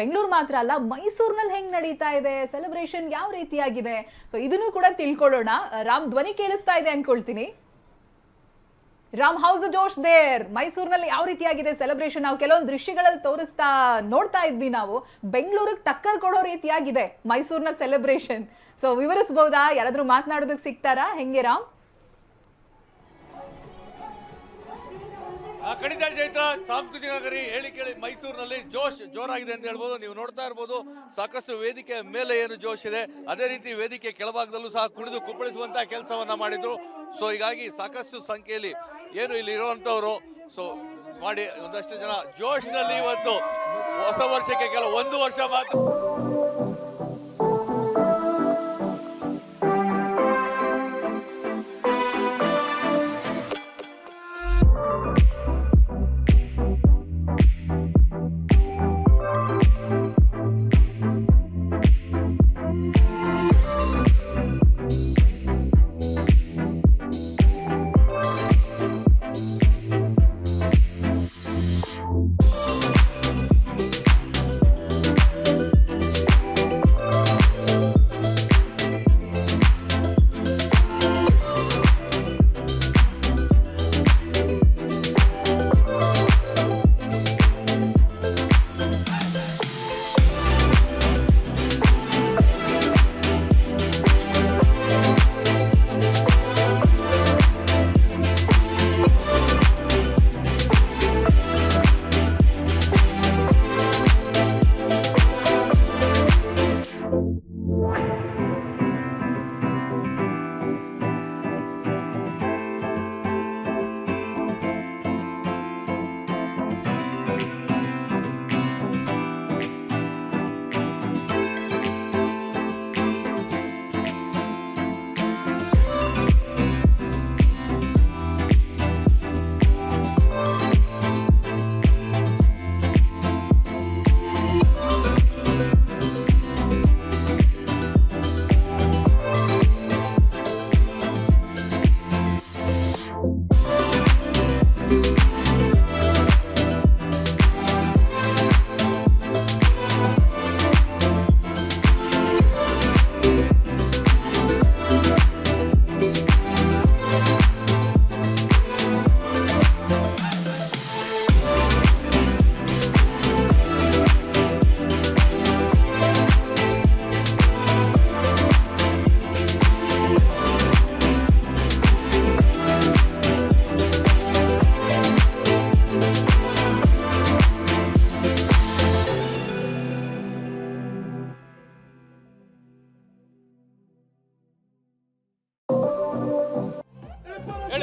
ಬೆಂಗಳೂರು ಮಾತ್ರ ಅಲ್ಲ, ಮೈಸೂರಿನಲ್ಲಿ ಹೆಂಗ್ ನಡೀತಾ ಇದೆ? ಸೆಲೆಬ್ರೇಷನ್ ಯಾವ ರೀತಿಯಾಗಿದೆ? ಸೊ ಇದನ್ನು ಕೂಡ ತಿಳ್ಕೊಳ್ಳೋಣ. ರಾಮ್ ಧ್ವನಿ ಕೇಳಿಸ್ತಾ ಇದೆ ಅನ್ಕೊಳ್ತೀನಿ. ರಾಮ್ ಹೌಸ್ ಜೋಶ್ ದೇರ್ ಮೈಸೂರಿನಲ್ಲಿ ಯಾವ ರೀತಿಯಾಗಿದೆ ಸೆಲೆಬ್ರೇಷನ್ ನಾವು ಕೆಲವೊಂದು ದೃಶ್ಯಗಳಲ್ಲಿ ತೋರಿಸ್ತಾ ನೋಡ್ತಾ ಇದ್ವಿ ನಾವು. ಬೆಂಗಳೂರಿಗೆ ಟಕ್ಕರ್ ಕೊಡೋ ರೀತಿಯಾಗಿದೆ ಮೈಸೂರಿನ ಸೆಲೆಬ್ರೇಷನ್ ಸೊ ವಿವರಿಸಬಹುದಾ ಯಾರಾದ್ರೂ ಮಾತನಾಡೋದಕ್ಕೆ ಸಿಗ್ತಾರಾ? ಹೆಂಗೆ ರಾಮ್? ಖಂಡಿತ ಚೈತ್ರ ಸಾಂಸ್ಕೃತಿಕ ನಗರಿ ಹೇಳಿ ಕೇಳಿ ಮೈಸೂರಿನಲ್ಲಿ ಜೋಶ್ ಜೋರಾಗಿದೆ ಅಂತ ಹೇಳ್ಬೋದು. ನೀವು ನೋಡ್ತಾ ಇರ್ಬೋದು, ಸಾಕಷ್ಟು ವೇದಿಕೆ ಮೇಲೆ ಏನು ಜೋಶ್ ಇದೆ. ಅದೇ ರೀತಿ ವೇದಿಕೆ ಕೆಳಭಾಗದಲ್ಲೂ ಸಹ ಕುಣಿದು ಕುಪ್ಪಳಿಸುವಂತಹ ಕೆಲಸವನ್ನ ಮಾಡಿದ್ರು. ಸೊ ಹೀಗಾಗಿ ಸಾಕಷ್ಟು ಸಂಖ್ಯೆಯಲ್ಲಿ ಏನು ಇಲ್ಲಿ ಇರುವಂತವರು ಸೊ ಮಾಡಿ ಒಂದಷ್ಟು ಜನ ಜೋಶ್ನಲ್ಲಿ ಇವತ್ತು ಹೊಸ ವರ್ಷಕ್ಕೆ ಕೆಲವು ಒಂದು ವರ್ಷ ಮಾತ್ರ.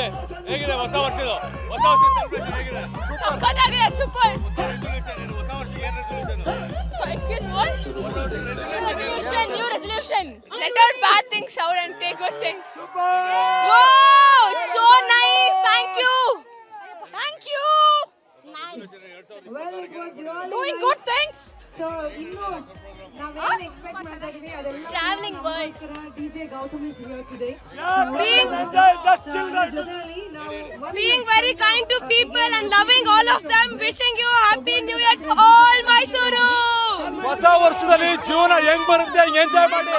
애기네 애기네 뭐 싸워시도 뭐 싸워시 celebration 애기네 석하게 super resolution? 뭐 싸워시 year resolution so excuse what resolution. New resolution let our bad things out and take good things. Super. Wow it's so nice. Thank you. Thank you. Nice well it was really doing good things so you know now we expect Travelling DJ Gautam is here today Being- being very kind to people and loving all of them wishing you happy new year to all Mysuru ಹೊಸ ವರ್ಷದಲ್ಲಿ ಜೀವನ ಹೆಂಗ್ ಬರುತ್ತೆ ಹೆಂಗ್ enjoy ಮಾಡಿ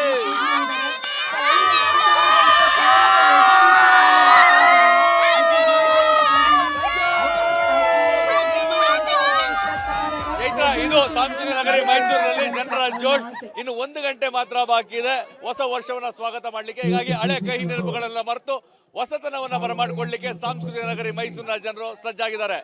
ಚೈತ್ರ ಇದು ಸಾಂಸ್ಕೃತಿಕ ನಗರಿ ಮೈಸೂರಿನಲ್ಲಿ ಜನರ ಜೋಶ್. ಇನ್ನು ಒಂದು ಗಂಟೆ ಮಾತ್ರ ಬಾಕಿ ಇದೆ. ಹೊಸ ವರ್ಷವನ್ನ ಸ್ವಾಗತ ಮಾಡಲಿಕ್ಕೆ. ಹೀಗಾಗಿ ಹಳೆ ಕೈ ನೆನಪುಗಳನ್ನ ಮರೆತು ಹೊಸತನವನ್ನ ಬರಮಾಡಿಕೊಳ್ಳಲಿಕ್ಕೆ ಸಾಂಸ್ಕೃತಿಕ ನಗರಿ ಮೈಸೂರಿನ ಜನರು ಸಜ್ಜಾಗಿದ್ದಾರೆ.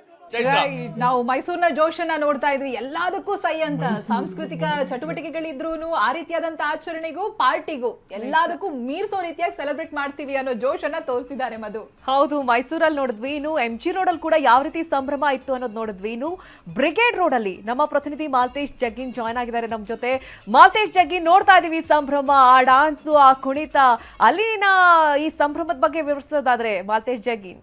ನಾವು ಮೈಸೂರಿನ ಜೋಶನ್ನ ನೋಡ್ತಾ ಇದ್ವಿ. ಎಲ್ಲದಕ್ಕೂ ಸೈ ಅಂತ. ಸಾಂಸ್ಕೃತಿಕ ಚಟುವಟಿಕೆಗಳಿದ್ರು ಆ ರೀತಿಯಾದಂತ ಆಚರಣೆಗೂ ಪಾರ್ಟಿಗೂ ಎಲ್ಲದಕ್ಕೂ ಮೀರ್ಸೋ ರೀತಿಯಾಗಿ ಸೆಲೆಬ್ರೇಟ್ ಮಾಡ್ತೀವಿ ಅನ್ನೋ ಜೋಶನ್ನ ತೋರಿಸಿದ್ದಾರೆ ಮಧು. ಹೌದು ಮೈಸೂರಲ್ಲಿ ನೋಡಿದ್ವಿ. ಇನ್ನು ಎಂ ಜಿ ರೋಡ್ ಅಲ್ಲಿ ಕೂಡ ಯಾವ ರೀತಿ ಸಂಭ್ರಮ ಇತ್ತು ಅನ್ನೋದು ನೋಡಿದ್ವಿ. ಇನ್ನು ಬ್ರಿಗೇಡ್ ರೋಡ್ ಅಲ್ಲಿ ನಮ್ಮ ಪ್ರತಿನಿಧಿ ಮಾಲ್ತೇಶ್ ಜಗ್ಗಿನ್ ಜಾಯ್ನ್ ಆಗಿದ್ದಾರೆ ನಮ್ಮ ಜೊತೆ. ಮಾಲ್ತೇಶ್ ಜಗ್ಗಿನ್ ನೋಡ್ತಾ ಇದೀವಿ ಸಂಭ್ರಮ ಆ ಡಾನ್ಸು ಆ ಕುಣಿತ. ಅಲ್ಲಿನ ಈ ಸಂಭ್ರಮದ ಬಗ್ಗೆ ವಿವರಿಸೋದಾದ್ರೆ ಮಾಲ್ತೇಶ್ ಜಗ್ಗಿನ್.